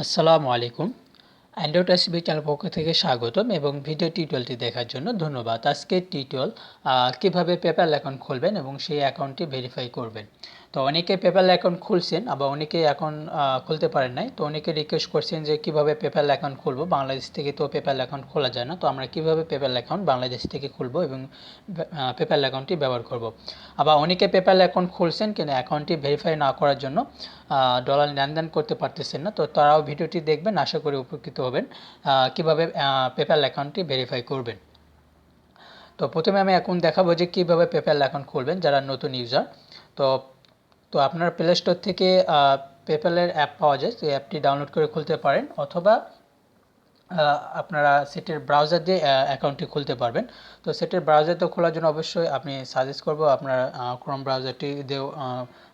আসসালামু আলাইকুম। Android SB channel পক্ষ থেকে স্বাগতম এবং ভিডিও টিউটোরিয়ালটি দেখার জন্য ধন্যবাদ। আজকে টিউটোরিয়াল কীভাবে পেপ্যাল অ্যাকাউন্ট খুলবেন এবং সেই অ্যাকাউন্টটি ভেরিফাই করবেন। তো অনেকে পেপ্যাল অ্যাকাউন্ট খুলছেন, আবার অনেকে এখন খুলতে পারেন নাই। তো অনেকে রিকোয়েস্ট করছেন যে, কীভাবে পেপ্যাল অ্যাকাউন্ট খুলবো? বাংলাদেশ থেকে তো পেপ্যাল অ্যাকাউন্ট খোলা যায় না। তো আমরা কীভাবে পেপ্যাল অ্যাকাউন্ট বাংলাদেশ থেকে খুলবো এবং পেপ্যাল অ্যাকাউন্টটি ব্যবহার করব? আবার অনেকে পেপ্যাল অ্যাকাউন্ট খুলছেন কিন্তু অ্যাকাউন্টটি ভেরিফাই না করার জন্য ডলার লেনদেন করতে পারতেছেন না। তো তারাও ভিডিওটি দেখবেন, আশা করি উপকৃত হবেন কীভাবে পেপ্যাল অ্যাকাউন্টটি ভেরিফাই করবেন। তো প্রথমে আমি এখন দেখাবো যে কীভাবে পেপ্যাল অ্যাকাউন্ট খুলবেন, যারা নতুন ইউজার তো তো আপনার প্লে স্টোর থেকে পেপ্যালের অ্যাপ পাওয়া যায়। সেই অ্যাপটি ডাউনলোড করে খুলতে পারেন অথবা আপনারা সেটের ব্রাউজার দিয়ে অ্যাকাউন্টটি খুলতে পারবেন। তো সেটের ব্রাউজার তো খোলার জন্য অবশ্যই আপনি সাজেস্ট করব আপনার ক্রোম ব্রাউজারটি দিয়েও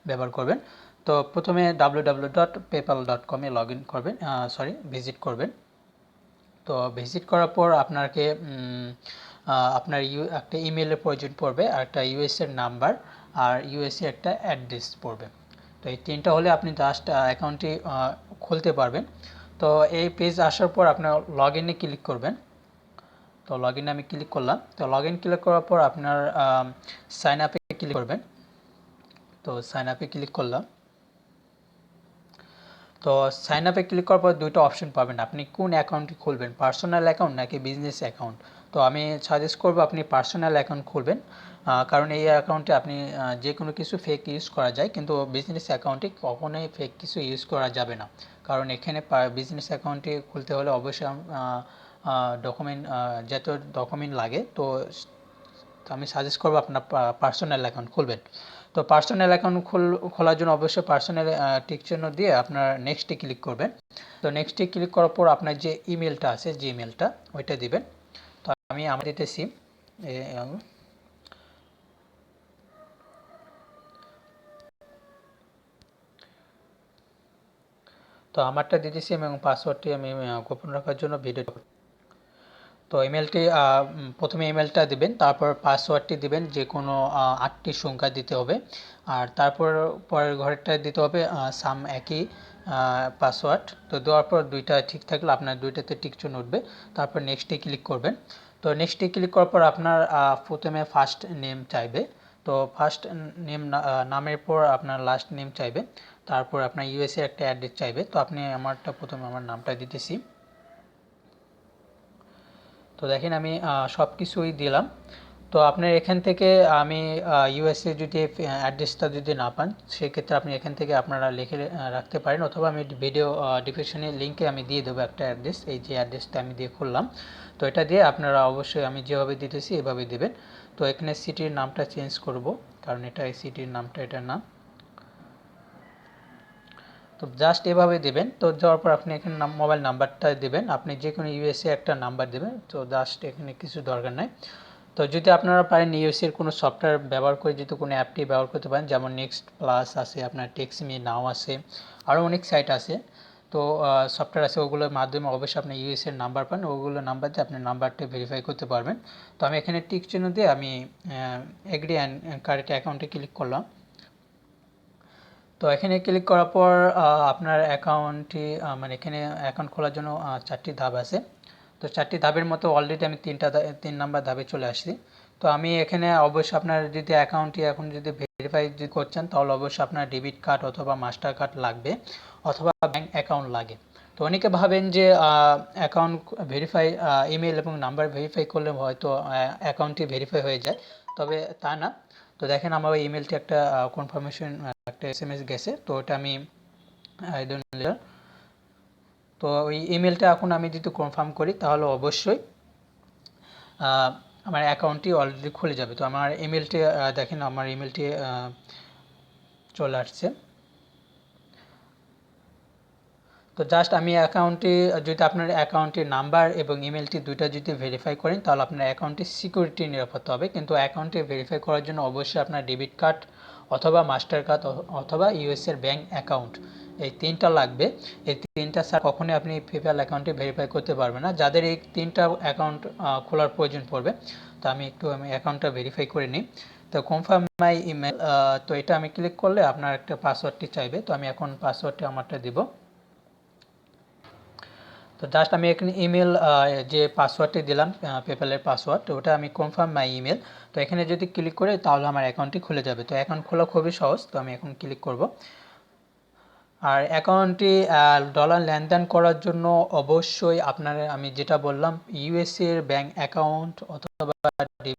ব্যবহার করবেন। তো প্রথমে W W dot PayPal dot কমে লগ ইন করবেন সরি ভিজিট করবেন। তো ভিজিট করার পর আপনাকে আপনার ইউ, একটা ইমেলের প্রয়োজন পড়বে, আর একটা ইউএসের নাম্বার আর ইউএসএ একটা অ্যাড্রেস পড়বে। তো এই তিনটা হলে আপনি জাস্ট অ্যাকাউন্টটি খুলতে পারবেন। তো এই পেজ আসার পর আপনার লগ ইনে ক্লিক করবেন। তো লগ ইনে আমি ক্লিক করলাম। তো লগ ইন ক্লিক করার পর আপনার সাইন আপে ক্লিক করবেন। তো সাইন আপে ক্লিক করলাম। তো সাইন আপে ক্লিক করার পর দুটো অপশন পাবেন। আপনি কোন অ্যাকাউন্টটি খুলবেন? পার্সোনাল অ্যাকাউন্ট নাকি বিজনেস অ্যাকাউন্ট তো আমি সাজেস্ট করব আপনি পার্সোনাল অ্যাকাউন্ট খুলবেন। কারণ এই অ্যাকাউন্টে আপনি যে কোনো কিছু ফেক ইউজ করা যায়, কিন্তু বিজনেস অ্যাকাউন্টে কখনোই ফেক কিছু ইউজ করা যাবে না। কারণ এখানে বিজনেস অ্যাকাউন্টটি খুলতে হলে অবশ্যই ডকুমেন্ট যত ডকুমেন্ট লাগে, তো আমি সাজেস্ট করব আপনার পার্সোনাল অ্যাকাউন্ট খুলবেন। তো পার্সোনাল অ্যাকাউন্ট খোলার জন্য অবশ্যই পার্সোনাল টিক চিহ্ন দিয়ে আপনার নেক্সটে ক্লিক করবেন। তো নেক্সটে ক্লিক করার পর আপনার যে ইমেলটা আছে জিমেলটা ওইটা দিবেন। আমার দিতেছি তো আমারটা দিতেছি এবং পাসওয়ার্ডটি আমি গোপন রাখার জন্য ভিডিও তো ইমেলটি প্রথমে ইমেলটা দিবেন, তারপর পাসওয়ার্ডটি দিবেন, যে কোনো আটটি সংখ্যা দিতে হবে। আর তারপর পরের ঘরেরটা দিতে হবে সাম একই পাসওয়ার্ড তো দেওয়ার পর দুইটা ঠিক থাকলে আপনার দুইটাতে টিকচুন উঠবে। তারপর নেক্সটে ক্লিক করবেন। তো নেক্সটে ক্লিক করার পর আপনার প্রথমে ফার্স্ট নেম চাইবে। তো ফার্স্ট নেম নামের পর আপনার লাস্ট নেম চাইবে। তারপর আপনার ইউএসএ একটা অ্যাড্রেস চাইবে। তো আপনি আমারটা প্রথমে আমার নামটা দিতেছি। তো দেখেন আমি সব কিছুই দিলাম। তো আপনার এখান থেকে আমি ইউএসএ যদি অ্যাড্রেসটা যদি না পান, সেক্ষেত্রে আপনি এখান থেকে আপনারা লিখে রাখতে পারেন অথবা আমি ভিডিও ডিসক্রিপশনে লিঙ্কে আমি দিয়ে দেবো একটা অ্যাড্রেস এই যে অ্যাড্রেসটা আমি দিয়ে খুললাম। তো এটা দিয়ে আপনারা অবশ্যই আমি যেভাবে দিতেছি এভাবে দেবেন। তো এখানে সিটির নামটা চেঞ্জ করব, কারণ এটা এই সিটির নামটা, এটার নাম। তো জাস্ট এভাবে দেবেন, তো যাওয়ার পর আপনি এখানে মোবাইল নাম্বারটা দেবেন। আপনি যে কোনো ইউএসএ একটা নাম্বার দেবেন, তো জাস্ট এখানে কিছু দরকার নাই। তো যদি আপনারা পারেন ইউএসএর কোনো সফটওয়্যার ব্যবহার করে যদি কোনো অ্যাপটি ব্যবহার করতে পারেন, যেমন নেক্সট প্লাস আছে, আপনার টেক্সমি নাও আছে, আরও অনেক সাইট আছে। তো সফটওয়্যার আছে, ওগুলোর মাধ্যমে অবশ্যই আপনি ইউএসএর নাম্বার পান ওগুলো নাম্বার দিয়ে আপনি নাম্বারটা ভেরিফাই করতে পারবেন। তো আমি এখানে টিক চিহ্ন দিয়ে আমি এগ্রি অ্যান্ড কারেক্ট অ্যাকাউন্টে ক্লিক করলাম। তো এখানে ক্লিক করার পর আপনার অ্যাকাউন্টটি মানে এখানে অ্যাকাউন্ট খোলার জন্য চারটি ধাপ আছে। তো চারটি ধাপের মতো অলরেডি আমি তিনটা তিন নাম্বার ধাপে চলে আসছি। তো আমি এখানে অবশ্যই আপনার যদি অ্যাকাউন্টটি এখন যদি ভেরিফাই যদি করছেন, তাহলে অবশ্যই আপনার ডেবিট কার্ড অথবা মাস্টার কার্ড লাগবে অথবা ব্যাঙ্ক অ্যাকাউন্ট লাগে। তো অনেকে ভাবেন যে অ্যাকাউন্ট ভেরিফাই ইমেল এবং নাম্বার ভেরিফাই করলে হয়তো অ্যাকাউন্টটি ভেরিফাই হয়ে যায়, তবে তা না। তো দেখেন আমার ওই ইমেলটি একটা কনফার্মেশন একটা এস এম এস গেছে, তো ওটা আমি তো ওই ইমেলটা এখন আমি যদি কনফার্ম করি, তাহলে অবশ্যই আমার অ্যাকাউন্টটি অলরেডি খুলে যাবে। তো আমার ইমেলটি দেখেন আমার ইমেলটি চলে আসছে। তো জাস্ট আমি অ্যাকাউন্টটি যদি আপনার অ্যাকাউন্টের নাম্বার এবং ইমেলটি দুইটা যদি ভেরিফাই করেন, তাহলে আপনার অ্যাকাউন্টটি সিকিউরিটি নিরাপত্তা হবে। কিন্তু অ্যাকাউন্টে ভেরিফাই করার জন্য অবশ্যই আপনার ডেবিট কার্ড অথবা মাস্টার কার্ড অথবা ইউএসের ব্যাঙ্ক অ্যাকাউন্ট। এই তিনটা লাগবে। এই তিনটা স্যার কখনোই আপনি পেপ্যাল অ্যাকাউন্টে ভেরিফাই করতে পারবেন না। যাদের এই তিনটা অ্যাকাউন্ট খোলার প্রয়োজন পড়বে, তো আমি একটু, আমি অ্যাকাউন্টটা ভেরিফাই করে নিই। তো কনফার্ম মাই ইমেল তো এটা আমি ক্লিক করলে আপনার একটা পাসওয়ার্ডটি চাইবে। তো আমি এখন পাসওয়ার্ডটি আমারটা দিব। তো জাস্ট আমি এখানে ইমেল যে পাসওয়ার্ডটি দিলাম পেপ্যালের পাসওয়ার্ড তো ওটা আমি কনফার্ম মাই ইমেল তো এখানে যদি ক্লিক করে, তাহলে আমার অ্যাকাউন্টটি খুলে যাবে। তো অ্যাকাউন্ট খোলা খুবই সহজ, তো আমি এখন ক্লিক করব। আর অ্যাকাউন্টটি ডলার লেনদেন করার জন্য অবশ্যই আপনার, আমি যেটা বললাম ইউএসএর ব্যাঙ্ক অ্যাকাউন্ট অথবা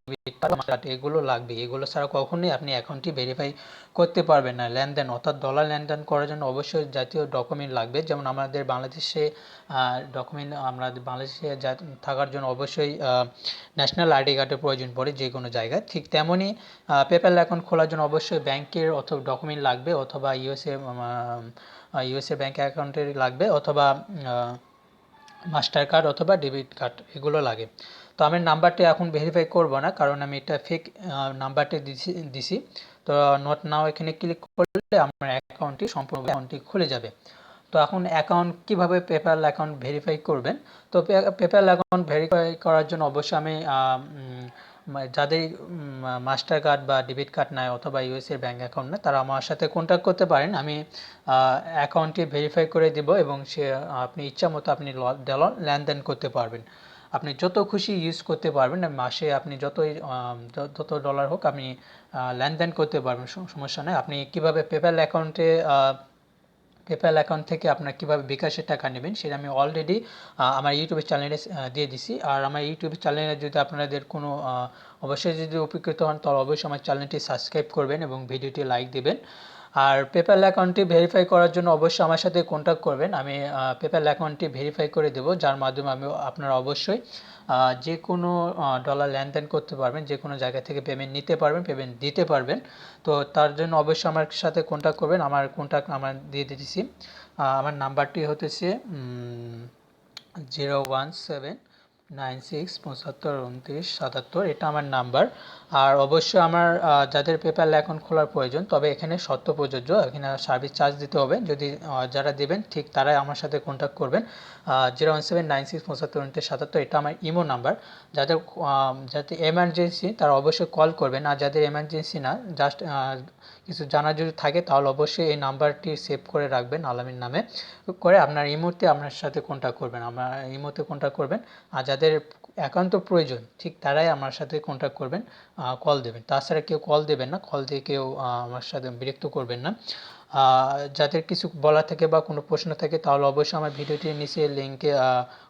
ডেবিট কার্ড এগুলো লাগবে। এগুলো ছাড়া কখনোই আপনি অ্যাকাউন্টটি ভেরিফাই করতে পারবেন না। লেনদেন, অর্থাৎ ডলার লেনদেন করার জন্য অবশ্যই জাতীয় ডকুমেন্ট লাগবে। যেমন আমাদের বাংলাদেশে ডকুমেন্ট আমরা বাংলাদেশে থাকার জন্য অবশ্যই ন্যাশনাল আইডি কার্ডের প্রয়োজন পড়ে যে কোনো জায়গায়। ঠিক তেমনই পেপ্যাল অ্যাকাউন্ট খোলার জন্য অবশ্যই ব্যাংকের অথবা ডকুমেন্ট লাগবে, অথবা ইউএসএ ইউএসএ ব্যাঙ্ক অ্যাকাউন্টের লাগবে, অথবা মাস্টার কার্ড অথবা ডেবিট কার্ড এগুলো লাগে। তো আমি নাম্বারটি এখন ভেরিফাই করব না, কারণ আমি এটা ফেক নাম্বারটি দিছি দিছি। তো নোট নাও এখানে ক্লিক করলে আমার অ্যাকাউন্টটি সম্পূর্ণ অ্যাকাউন্টটি খুলে যাবে। তো এখন অ্যাকাউন্ট কীভাবে পেপ্যাল অ্যাকাউন্ট ভেরিফাই করবেন? তো পেপ্যাল অ্যাকাউন্ট ভেরিফাই করার জন্য অবশ্যই আমি যাদের মাস্টার কার্ড বা ডেবিট কার্ড নেয় অথবা ইউএসএর ব্যাঙ্ক অ্যাকাউন্ট নেয় তারা আমার সাথে কন্ট্যাক্ট করতে পারেন। আমি অ্যাকাউন্টটি ভেরিফাই করে দিব এবং সে, আপনি ইচ্ছা মতো আপনি লেনদেন করতে পারবেন। আপনি যত খুশি ইউজ করতে পারবেন মাসে আপনি যতই যত ডলার হোক আপনি লেনদেন করতে পারবেন সমস্যা নেই। আপনি কীভাবে পেপ্যাল অ্যাকাউন্টে পেপ্যাল অ্যাকাউন্ট থেকে আপনার কীভাবে বিকাশের টাকা নেবেন, সেটা আমি অলরেডি আমার ইউটিউবের চ্যানেলে দিয়ে দিছি। আর আমার ইউটিউবের চ্যানেলে যদি আপনাদের কোনো অবশ্যই যদি উপকৃত হন, তাহলে অবশ্যই আমার চ্যানেলটি সাবস্ক্রাইব করবেন এবং ভিডিওটি লাইক দেবেন। আর পেপ্যাল অ্যাকাউন্টটি ভেরিফাই করার জন্য অবশ্যই আমার সাথে কন্ট্যাক্ট করবেন। আমি পেপ্যাল অ্যাকাউন্টটি ভেরিফাই করে দেবো, যার মাধ্যমে আমি আপনারা অবশ্যই যে কোনো ডলার লেনদেন করতে পারবেন, যে কোনো জায়গা থেকে পেমেন্ট নিতে পারবেন পেমেন্ট দিতে পারবেন। তো তার জন্য অবশ্যই আমার সাথে কন্ট্যাক্ট করবেন। আমার কন্ট্যাক্ট আমার দিয়ে দিতেছি। আমার নাম্বারটি হতেছে zero one seven nine six পঁচাত্তর উনত্রিশ সাতাত্তর, এটা আমার নাম্বার। আর অবশ্যই আমার যাদের পেপ্যাল অ্যাকাউন্ট খোলার প্রয়োজন, তবে এখানে শর্ত প্রযোজ্য, এখানে সার্ভিস চার্জ দিতে হবে। যদি যারা দেবেন, ঠিক তারাই আমার সাথে কন্ট্যাক্ট করবেন। Zero one seven, nine six পঁচাত্তর উনত্রিশ সাতাত্তর, এটা আমার ইমো নাম্বার। যাদের যাতে এমার্জেন্সি তারা অবশ্যই কল করবেন। আর যাদের এমার্জেন্সি না জাস্ট কিছু জানা যদি থাকে, তাহলে অবশ্যই এই নাম্বারটি সেভ করে রাখবেন আলামিন নামে। করে আপনার ইমোতে আপনার সাথে কন্ট্যাক্ট করবেন, আমার ইমোতে কন্ট্যাক্ট করবেন। আর যাদের একান্ত প্রয়োজন, ঠিক তারাই আমার সাথে কন্ট্যাক্ট করবেন কল দেবেন। তাছাড়া কেউ কল দেবেন না কল দিয়ে কেউ আমার সাথে বিরক্ত করবেন না। যাদের কিছু বলা থাকে বা কোনো প্রশ্ন থাকে, তাহলে অবশ্যই আমার ভিডিওটির নিচে লিঙ্কে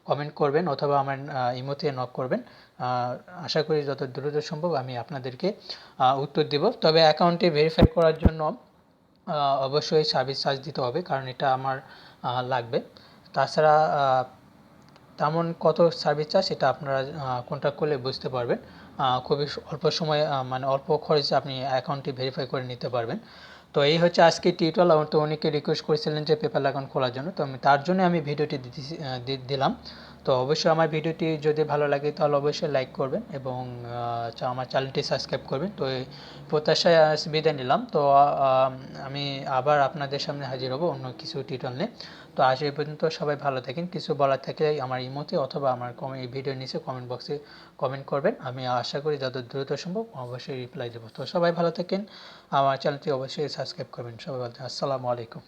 কমেন্ট করবেন অথবা আমার ইমোতে নক করবেন। আশা করি যত দ্রুত সম্ভব আমি আপনাদেরকে উত্তর দেব। তবে অ্যাকাউন্টে ভেরিফাই করার জন্য অবশ্যই সার্ভিস চার্জ দিতে হবে, কারণ এটা আমার লাগবে। তাছাড়া তেমন কত সার্ভিস চার্জ সেটা আপনারা কন্ট্যাক্ট করলে বুঝতে পারবেন। খুবই অল্প সময়ে মানে অল্প খরচে আপনি অ্যাকাউন্টটি ভেরিফাই করে নিতে পারবেন। তো এই হচ্ছে আজকে টিউটোরিয়াল আমার তো অনেকে রিকোয়েস্ট করেছিলেন যে পেপ্যাল অ্যাকাউন্ট খোলার জন্য। তো আমি তার জন্য আমি ভিডিওটি দিলাম। তো অবশ্যই আমার ভিডিওটি যদি ভালো লাগে, তাহলে অবশ্যই লাইক করবেন এবং আমার চ্যানেলটি সাবস্ক্রাইব করবেন। তো প্রত্যাশায় বিদায় নিলাম। তো আমি আবার আপনাদের সামনে হাজির হব অন্য কিছু টিউটোরিয়াল নিয়ে। তো আজ এই পর্যন্ত সবাই ভালো থাকেন। কিছু বলার থাকলে আমার ইমোতে অথবা আমার এই ভিডিওর নিচে কমেন্ট বক্সে কমেন্ট করবেন। আমি আশা করি যত দ্রুত সম্ভব অবশ্যই রিপ্লাই দেবো। তো সবাই ভালো থাকেন। আমার চ্যানেলটি অবশ্যই সাবস্ক্রাইব করবেন। সবাই ভালো আসসালামু আলাইকুম।